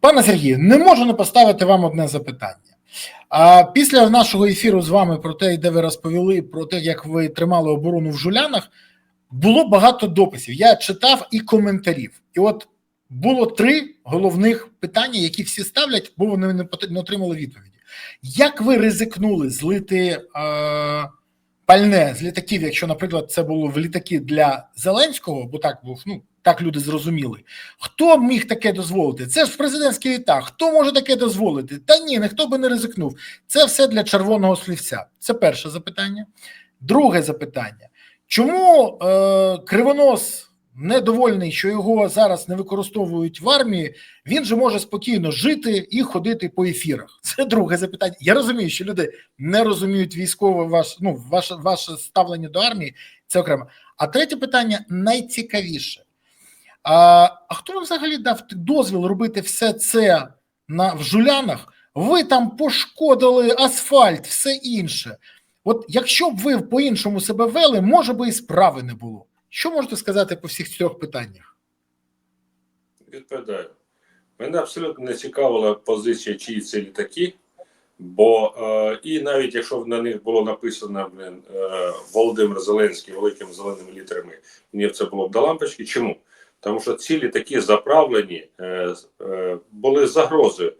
Пане Сергію, не можу не поставити вам одне запитання. А після нашого ефіру з вами про те, де ви розповіли про те, як ви тримали оборону в жулянах, було багато дописів. Я читав і коментарів. І от було три головних питання, які всі ставлять, бо вони не отримали відповіді. Як ви ризикнули злити е, пальне з літаків, якщо, наприклад, це було в літаки для Зеленського, бо так був, ну так люди зрозуміли. Хто міг таке дозволити? Це ж президентський літак. Хто може таке дозволити? Та ні, ніхто би не ризикнув. Це все для червоного слівця. Це перше запитання. Друге запитання: чому е, Кривонос недовольний, що його зараз не використовують в армії? Він же може спокійно жити і ходити по ефірах. Це друге запитання. Я розумію, що люди не розуміють військове ваш, ну, ваше, ваше ставлення до армії. Це окремо. А третє питання найцікавіше. А, а хто вам взагалі дав дозвіл робити все це на в жулянах? Ви там пошкодили асфальт, все інше. От якщо б ви по-іншому себе вели, може би і справи не було. Що можете сказати по всіх трьох питаннях? Відповідаю. Мене абсолютно не цікавила позиція, чиї це літаки, бо е, і навіть якщо на них було написано блин, е, Володимир Зеленський великими зеленими літерами, мені це було б до лампочки. Чому? Тому що ці літаки заправлені е, е, були загрозою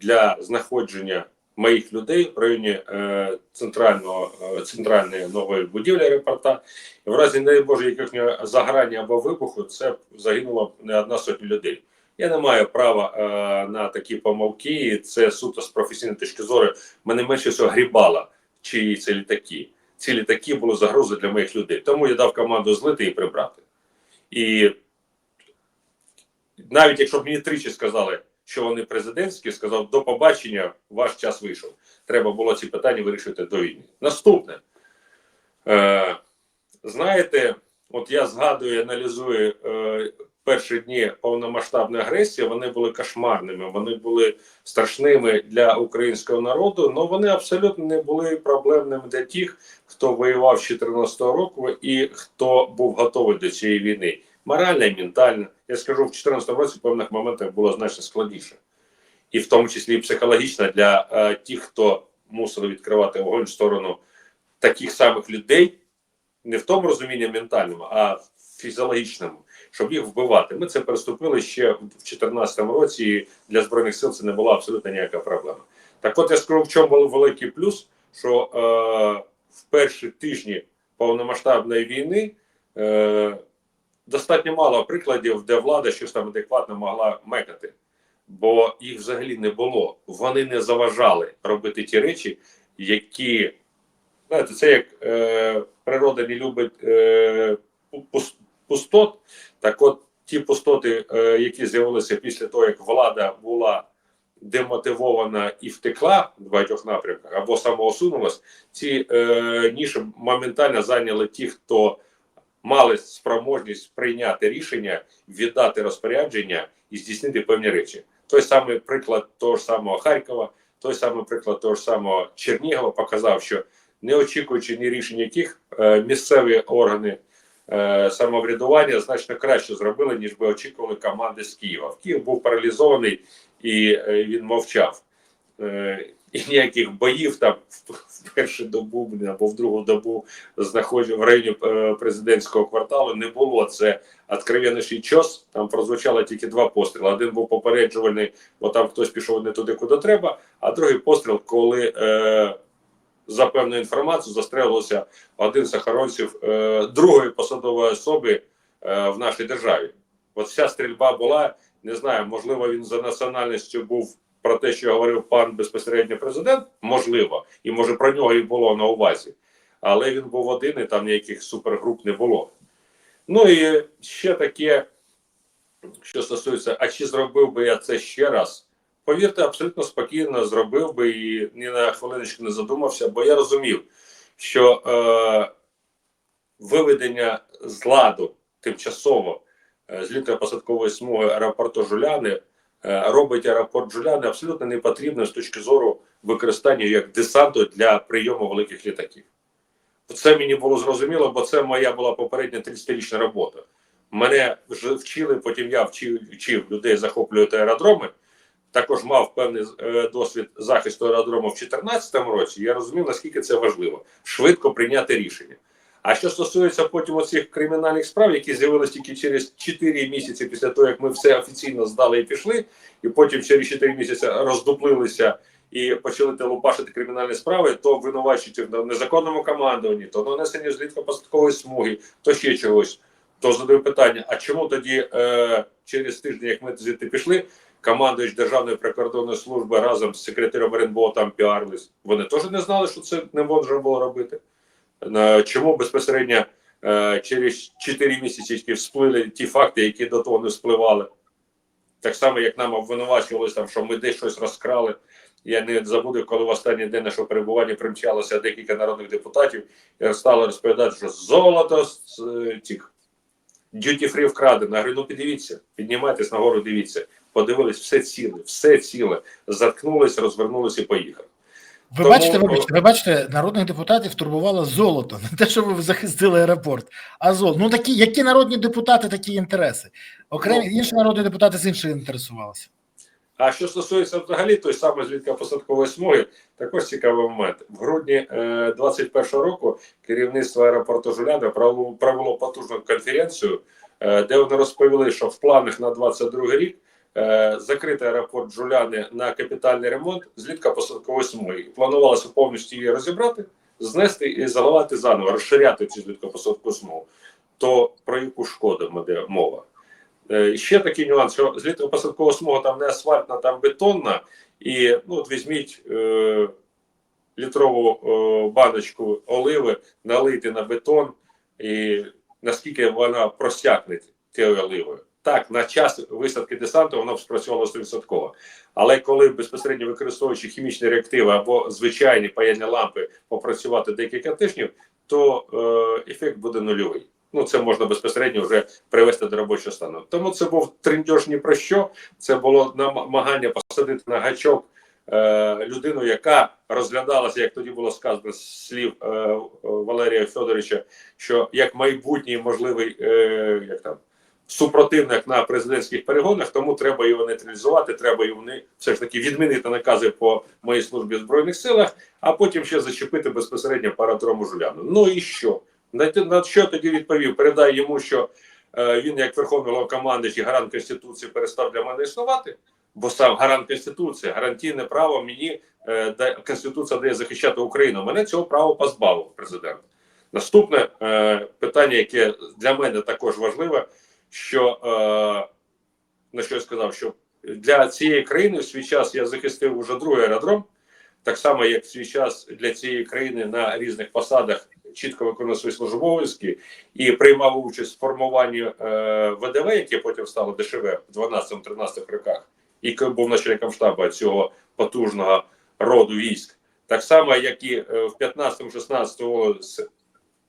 для знаходження моїх людей в районі е, центрального центральної нової будівлі аеропорта. І в разі, не Боже, якихось загорання або вибуху, це загинуло не одна сотня людей. Я не маю права е, на такі помилки. і Це суто з професійної точки зору. Мене менше всього грібало, чиї це літаки. Ці літаки були загрозою для моїх людей. Тому я дав команду злити і прибрати. І навіть якщо б мені тричі сказали, що вони президентські, сказав до побачення, ваш час вийшов. Треба було ці питання вирішити до війни. Наступне. Е, знаєте, от я згадую, аналізую е, перші дні повномасштабної агресії, вони були кошмарними, вони були страшними для українського народу, але вони абсолютно не були проблемними для тих, хто воював з 2014 року і хто був готовий до цієї війни. Морально і ментально. Я скажу, в 2014 році в певних моментах було значно складніше. І в тому числі і психологічно для е, тих, хто мусили відкривати вогонь в сторону таких самих людей, не в тому розумінні ментальному, а в фізіологічному, щоб їх вбивати. Ми це переступили ще в 2014 році, і для Збройних сил це не була абсолютно ніяка проблема. Так от я скажу, в чому був великий плюс, що е, в перші тижні повномасштабної війни е, достатньо мало прикладів, де влада щось там адекватно могла мекати. Бо їх взагалі не було. Вони не заважали робити ті речі, які знаєте, це як е, природа не любить е, пустот. Так от ті пустоти, е, які з'явилися після того, як влада була демотивована і втекла в багатьох напрямках або самоусунулась, ці е, ніші моментально зайняли ті, хто мали спроможність прийняти рішення, віддати розпорядження і здійснити певні речі. Той самий приклад того ж самого Харкова, той самий приклад того ж самого Чернігова показав, що не очікуючи ні рішень яких е, місцеві органи е, самоврядування значно краще зробили, ніж би очікували команди з Києва. Київ був паралізований і е, він мовчав. І ніяких боїв там в, в першу добу або в другу добу знаходжу в районі е, президентського кварталу не було. Це откровенніший час. Там прозвучало тільки два постріли. Один був попереджувальний, бо там хтось пішов не туди, куди треба. А другий постріл, коли е, за певну інформацію застрелилося один з охоронців е, другої посадової особи е, в нашій державі. От вся стрільба була. Не знаю, можливо, він за національністю був про те, що говорив пан безпосередньо президент, можливо, і може про нього і було на увазі. Але він був один, і там ніяких супергруп не було. Ну і ще таке, що стосується, а чи зробив би я це ще раз? Повірте, абсолютно спокійно зробив би і ні на хвилиночку не задумався, бо я розумів, що е, виведення з ладу тимчасово е, з літньо-посадкової смуги аеропорту Жуляни робить аеропорт Жуляни абсолютно не потрібним з точки зору використання як десанту для прийому великих літаків. Це мені було зрозуміло, бо це моя була попередня 30-річна робота. Мене вже вчили, потім я вчив, вчив людей захоплювати аеродроми. також мав певний е, досвід захисту аеродрому в 2014 році, я розумів, наскільки це важливо швидко прийняти рішення. А що стосується потім оцих кримінальних справ, які з'явилися тільки через 4 місяці після того, як ми все офіційно здали і пішли, і потім через 4 місяці роздуплилися і почали телопашити кримінальні справи, то обвинувачують в незаконному командуванні, то нанесенні злітко посадкової смуги, то ще чогось. То задаю питання: а чому тоді е, через тиждень, як ми звідти пішли, командуючий Державної прикордонної служби разом з секретарем РНБО там піарились? Вони теж не знали, що це не можна було робити. Е, Чому безпосередньо е, через 4 місяці всплили ті факти, які до того не вспливали? Так само, як нам обвинувачувалися, там, що ми десь щось розкрали. Я не забуду, коли в останній день нашого перебування примчалося декілька народних депутатів і стали розповідати, що золото з тих дюті фрі вкрадено. Я говорю, ну підивіться, піднімайтесь нагору, дивіться. Подивились, все ціле, все ціле. Заткнулись, розвернулись і поїхали. Ви Тому- бачите, вибачте, ви бачите, народних депутатів турбувало золото, не те, що ви захистили аеропорт, а золото. Ну такі, які народні депутати, такі інтереси. Окремі Ну. інші народні депутати з іншим інтересувалися. А що стосується взагалі той самої злітка посадкової смуги, також цікавий момент. В грудні е, 21 року керівництво аеропорту Жуляна провело, потужну конференцію, е, де вони розповіли, що в планах на 22 рік е, закрити аеропорт Жуляни на капітальний ремонт злітка смуги. І Планувалося повністю її розібрати, знести і заливати заново, розширяти цю зліткопосадкову смугу. То про яку шкоду йде мова? Е, Ще такий нюанс, що злітно-посадкова смуга там не асфальтна, там бетонна. І ну, от візьміть е, літрову е, баночку оливи, налити на бетон, і наскільки вона просякне тією оливою. Так, на час висадки десанту воно б спрацювало 100%. Але коли безпосередньо використовуючи хімічні реактиви або звичайні паяльні лампи попрацювати декілька тижнів, то е, ефект буде нульовий. Ну, це можна безпосередньо вже привести до робочого стану. Тому це був триндьош ні про що. Це було намагання посадити на гачок е, людину, яка розглядалася, як тоді було сказано з слів е, Валерія Федоровича, що як майбутній можливий е, як там супротивник на президентських перегонах, тому треба його нейтралізувати, треба його не все ж таки відмінити накази по моїй службі в збройних силах, а потім ще зачепити безпосередньо парадрому Жуляну. Ну і що? На, на що тоді відповів? Передай йому, що е, він, як верховний головнокомандуючий, гарант конституції, перестав для мене існувати. Бо сам гарант конституції, гарантійне право мені е, конституція дає захищати Україну. Мене цього права позбавив президент. Наступне е, питання, яке для мене також важливе, що е, на що я сказав, що для цієї країни в свій час я захистив уже другий аеродром, так само як в свій час для цієї країни на різних посадах чітко виконував свої службові обов'язки і приймав участь в формуванні е, ВДВ, яке потім стало ДШВ в 12-13 роках, і був начальником штабу цього потужного роду військ. Так само, як і е, в 15-16 з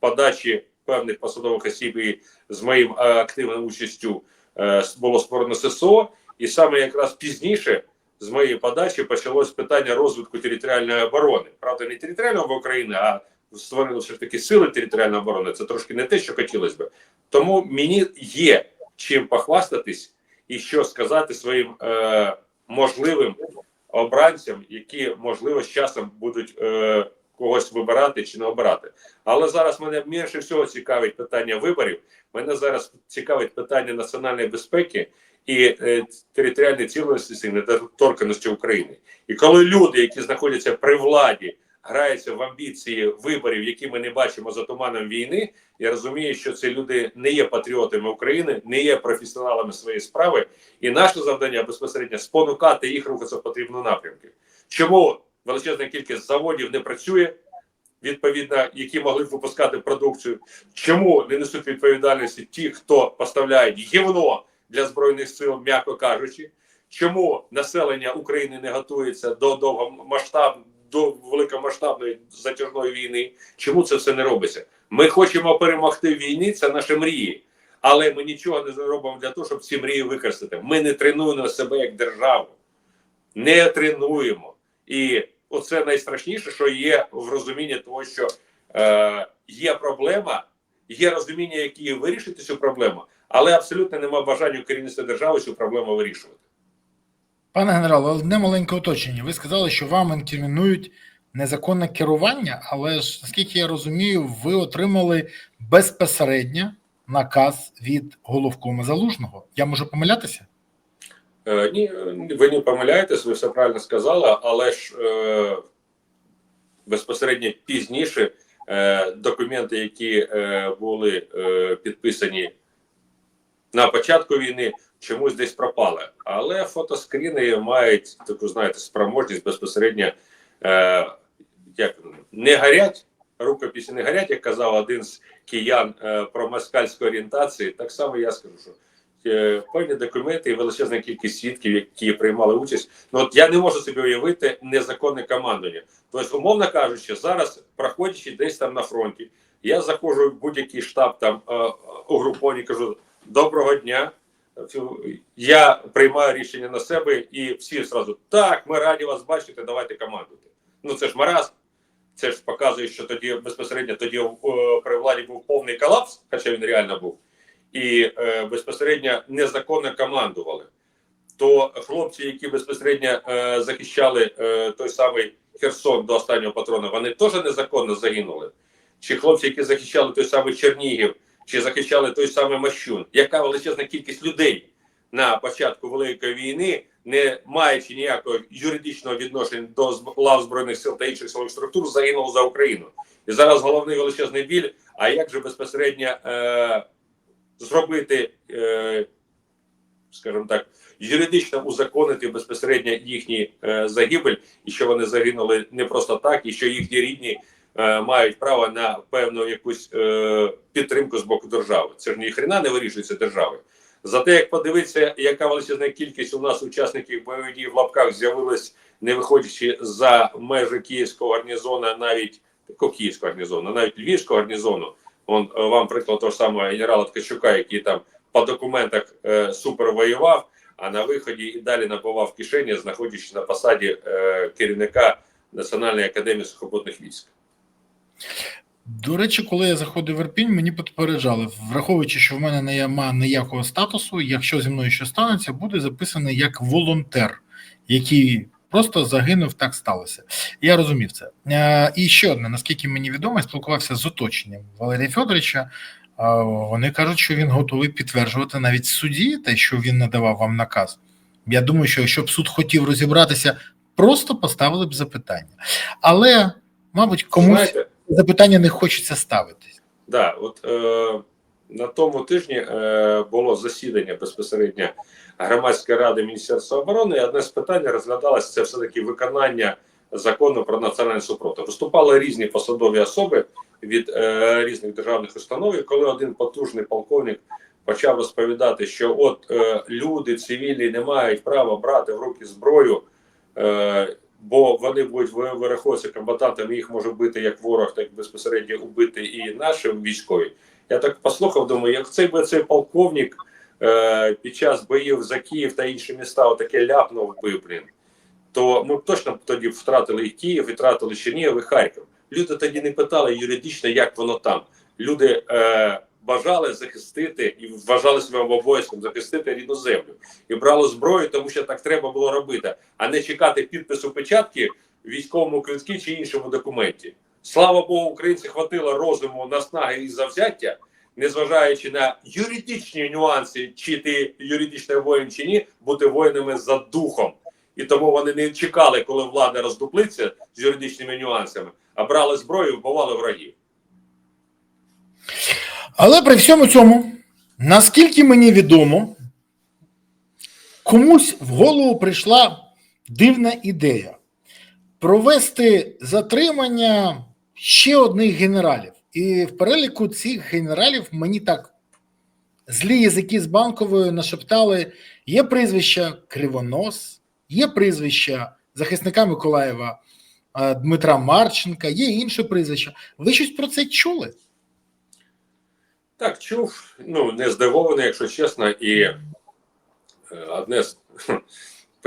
подачі певних посадових осіб і з моїм е, активною участю е, було створено ССО, і саме якраз пізніше з моєї подачі почалось питання розвитку територіальної оборони. Правда, не територіальної України, а створили все ж таки сили територіальної оборони. Це трошки не те, що хотілося б. Тому мені є чим похвастатись і що сказати своїм е, можливим обранцям, які можливо з часом будуть е, когось вибирати чи не обирати. Але зараз мене більше всього цікавить питання виборів. Мене зараз цікавить питання національної безпеки і е, територіальної цілісності недоторканості України. І коли люди, які знаходяться при владі, граються в амбіції виборів, які ми не бачимо за туманом війни, я розумію, що ці люди не є патріотами України, не є професіоналами своєї справи, і наше завдання безпосередньо спонукати їх рухатися в потрібну напрямку. Чому величезна кількість заводів не працює? Відповідно, які могли б випускати продукцію, чому не несуть відповідальності ті, хто поставляє гівно для збройних сил, м'яко кажучи, чому населення України не готується до довгомасштаб, до великомасштабної затяжної війни? Чому це все не робиться? Ми хочемо перемогти в війні, це наші мрії, але ми нічого не робимо для того, щоб ці мрії використати. Ми не тренуємо себе як державу, не тренуємо. І оце найстрашніше, що є в розумінні того, що е, є проблема, є розуміння, як її вирішити цю проблему, але абсолютно немає бажання керівництва держави цю проблему вирішувати. Пане генерале, одне маленьке уточнення. Ви сказали, що вам інкримінують незаконне керування, але ж, наскільки я розумію, ви отримали безпосередньо наказ від головкома залужного. Я можу помилятися? Е, Ні, ви не помиляєтесь, ви все правильно сказали, але ж е, безпосередньо пізніше е, документи, які е, були е, підписані на початку війни, чомусь десь пропали. Але фотоскріни мають таку, знаєте, спроможність безпосередньо е, як не горять, рукописи не горять, як казав один з киян е, про москальську орієнтацію. Так само я скажу, що певні документи і величезна кількість свідків, які приймали участь. Ну от я не можу собі уявити незаконне командування. Тобто, умовно кажучи, зараз проходячи десь там на фронті, я заходжу в будь-який штаб там е, угруповання, кажу доброго дня. Я приймаю рішення на себе, і всі зразу так, ми раді вас бачити, давайте командуйте. Ну це ж маразм. Це ж показує, що тоді безпосередньо тоді е, при владі був повний колапс, хоча він реально був, і е, безпосередньо незаконно командували. То хлопці, які безпосередньо е, захищали е, той самий Херсон до останнього патрона, вони теж незаконно загинули. Чи хлопці, які захищали той самий Чернігів, чи захищали той самий Мащун, яка величезна кількість людей на початку Великої війни, не маючи ніякого юридичного відношення до лав збройних сил та інших силових структур, загинуло за Україну. І зараз головний величезний біль. А як же безпосередньо е, зробити, е, скажімо так, юридично узаконити безпосередньо їхній е, загибель, і що вони загинули не просто так, і що їхні рідні е, мають право на певну якусь підтримку з боку держави. Це ж ні хрена не вирішується держави. Зате, як подивитися, яка величезна кількість у нас учасників бойових дій в лапках з'явилась, не виходячи за межі київського гарнізону, навіть київського гарнізону, навіть львівського гарнізону. Он е, вам приклад того ж самого генерала Ткачука, який там по документах е, супер воював, а на виході і далі набував кишені, знаходячись на посаді е, керівника Національної академії сухопутних військ. До речі, коли я заходив в Ірпінь, мені попереджали, враховуючи, що в мене немає ніякого статусу, якщо зі мною що станеться, буде записаний як волонтер, який просто загинув, так сталося. Я розумів це. Е, І ще одне, наскільки мені відомо, я спілкувався з оточенням Валерія Федоровича. Е, Вони кажуть, що він готовий підтверджувати навіть в суді те, що він надавав вам наказ. Я думаю, що якщо б суд хотів розібратися, просто поставили б запитання. Але, мабуть, комусь Знаєте, запитання не хочеться ставити. Да, от е, на тому тижні е, було засідання безпосередньо громадської ради Міністерства оборони. і Одне з питань розглядалося це все таки виконання закону про національний супротив. Виступали різні посадові особи від е, різних державних установ. І коли один потужний полковник почав розповідати, що от е, люди цивільні не мають права брати в руки зброю. Бо вони будуть вираховуватися комбатантами, їх може бити як ворог, так безпосередньо убити і наші військові. Я так послухав, думаю, як цей би цей полковник е, під час боїв за Київ та інші міста отаке ляпнув би, блін, то ми б точно тоді втратили і Київ, і втратили Чернігів і Харків. Люди тоді не питали юридично, як воно там. Люди е, бажали захистити і вважали своїм обов'язком захистити рідну землю і брали зброю, тому що так треба було робити, а не чекати підпису печатки військовому квитку чи іншому документі. Слава Богу, українці хватило розуму, наснаги і завзяття, незважаючи на юридичні нюанси, чи ти юридичний воїн чи ні, бути воїнами за духом. І тому вони не чекали, коли влада роздуплиться з юридичними нюансами, а брали зброю і вбивали врагів. Але при всьому цьому, наскільки мені відомо, комусь в голову прийшла дивна ідея провести затримання ще одних генералів. І в переліку цих генералів мені так злі язики з банковою нашептали: є прізвища Кривонос, є прізвища захисника Миколаєва е, Дмитра Марченка, є інше прізвища. Ви щось про це чули? Так, чув, ну не здивований, якщо чесно, і е, одне з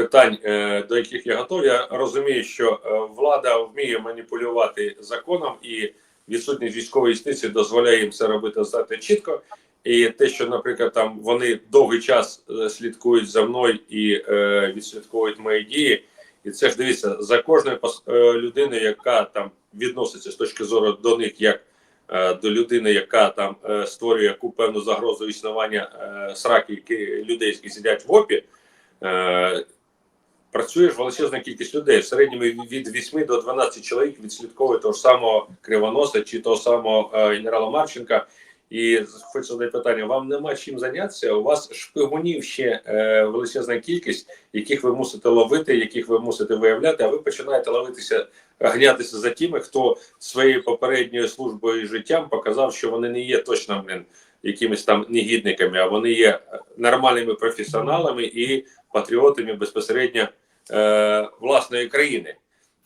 питань, е, до яких я готовий, я розумію, що е, влада вміє маніпулювати законом, і відсутність військової юстиції дозволяє їм це робити достатньо чітко. І те, що, наприклад, там вони довгий час е, слідкують за мною і е, відслідковують мої дії, і це ж дивіться за кожною людиною, яка там відноситься з точки зору до них, як е, до людини, яка там е, створює яку певну загрозу існування е, сраки, які людей, які сидять в ОПі. Е, Працює ж величезна кількість людей. В середньому від 8 до 12 чоловік відслідковує того ж самого Кривоноса чи того самого е, генерала Марченка. І хочу задати питання: вам нема чим зайнятися? У вас шпигунів ще е, величезна кількість, яких ви мусите ловити, яких ви мусите виявляти, а ви починаєте ловитися, гнятися за тими, хто своєю попередньою службою і життям показав, що вони не є точно блин, якимись там негідниками, а вони є нормальними професіоналами і патріотами безпосередньо е, власної країни.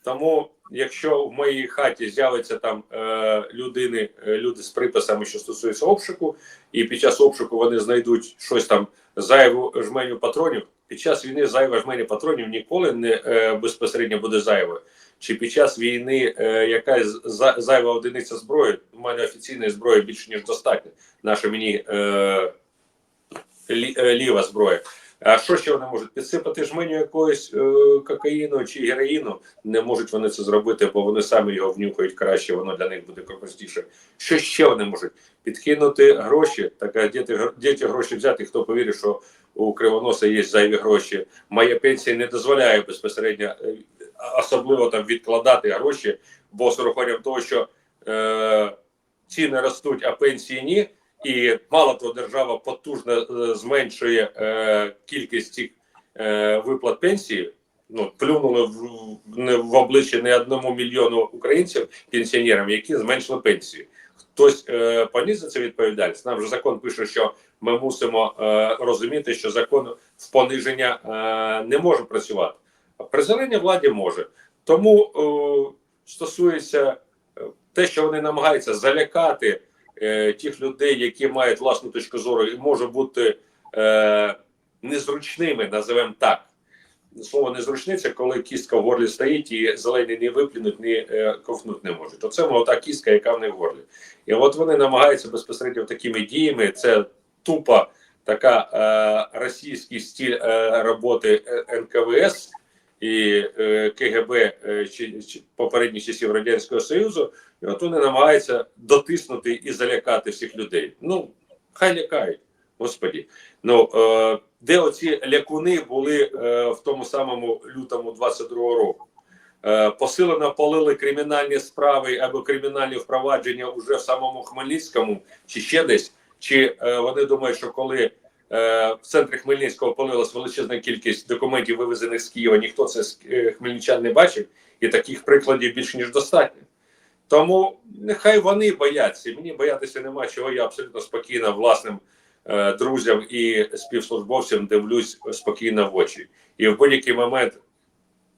Тому, якщо в моїй хаті з'явиться там е, людини, е, люди з приписами, що стосуються обшуку, і під час обшуку вони знайдуть щось там зайву жменю патронів. Під час війни зайва жменя патронів ніколи не е, безпосередньо буде зайвою. Чи під час війни е, якась за- зайва одиниця зброї? У мене офіційної зброї більше ніж достатньо. Наша мені е, лі, е, ліва зброя. А що ще вони можуть підсипати жменю якогось е, кокаїну чи героїну? Не можуть вони це зробити, бо вони самі його внюхають краще, воно для них буде простіше. Що ще вони можуть підкинути гроші? Так де ті гроші взяти? Хто повірить, що у кривоноса є зайві гроші? Моя пенсія не дозволяє безпосередньо е, особливо там відкладати гроші, бо з урахуванням того, що е, ціни ростуть, а пенсії ні. І мало того, держава потужно е, зменшує е, кількість цих е, виплат пенсії. Ну, плюнули в, в- в обличчя не одному мільйону українців пенсіонерам, які зменшили пенсії. Хтось е, поніс це відповідальність. Нам вже закон пише, що ми мусимо е, розуміти, що закон в пониження е, не може працювати. А при зеленій владі може. Тому е, стосується е, те, що вони намагаються залякати е, тих людей, які мають власну точку зору, і може бути е, незручними, називемо так. Слово незручне це коли кістка в горлі стоїть і зелені не виплюнуть, ні е, ковтнути не можуть. Оце та кістка, яка в них в горлі. І от вони намагаються безпосередньо такими діями. Це тупо така е, російський стиль е, роботи е, НКВС і е, КГБ е, чи, попередніх часів Радянського Союзу. І от вони намагаються дотиснути і залякати всіх людей. Ну, хай лякають, господі. Ну, е, де оці лякуни були в тому самому лютому 22-го року? Посилено полили кримінальні справи або кримінальні впровадження уже в самому Хмельницькому, чи ще десь. Чи вони думають, що коли в центрі Хмельницького полилась величезна кількість документів, вивезених з Києва, ніхто це з е, хмельничан не бачив, і таких прикладів більше ніж достатньо. Тому нехай вони бояться. Мені боятися нема чого. Я абсолютно спокійно власним е, друзям і співслужбовцям дивлюсь спокійно в очі. І в будь-який момент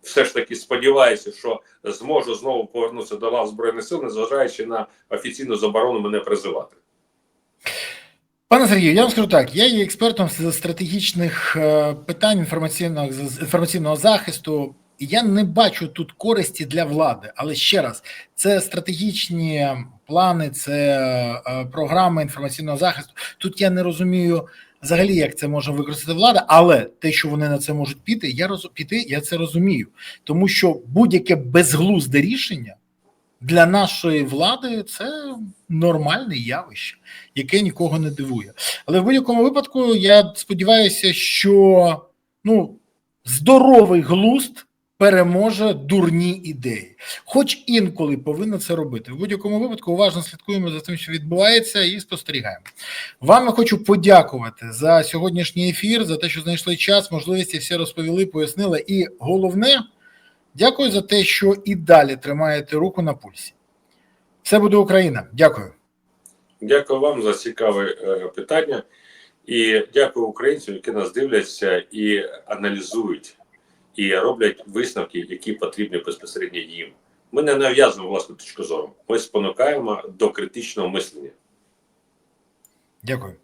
все ж таки сподіваюся, що зможу знову повернутися до лав збройних сил, незважаючи на офіційну заборону мене призивати. Пане Сергію, я вам скажу так: я є експертом з стратегічних е, питань інформаційного інформаційного захисту. Я не бачу тут користі для влади, але ще раз, це стратегічні плани, це е, програми інформаційного захисту. Тут я не розумію взагалі, як це може використати влада, але те, що вони на це можуть піти, я роз... піти, я це розумію, тому що будь-яке безглузде рішення для нашої влади це нормальне явище, яке нікого не дивує. Але в будь-якому випадку я сподіваюся, що ну, здоровий глузд переможе дурні ідеї, хоч інколи повинна це робити. В будь-якому випадку уважно слідкуємо за тим, що відбувається, і спостерігаємо. Вам я хочу подякувати за сьогоднішній ефір, за те, що знайшли час, можливості все розповіли, пояснили. І головне, дякую за те, що і далі тримаєте руку на пульсі. Все буде Україна. Дякую. Дякую вам за цікаве е, питання. І дякую українцям, які нас дивляться і аналізують, і роблять висновки, які потрібні безпосередньо їм. Ми не нав'язуємо власну точку зору. Ми спонукаємо до критичного мислення. Дякую.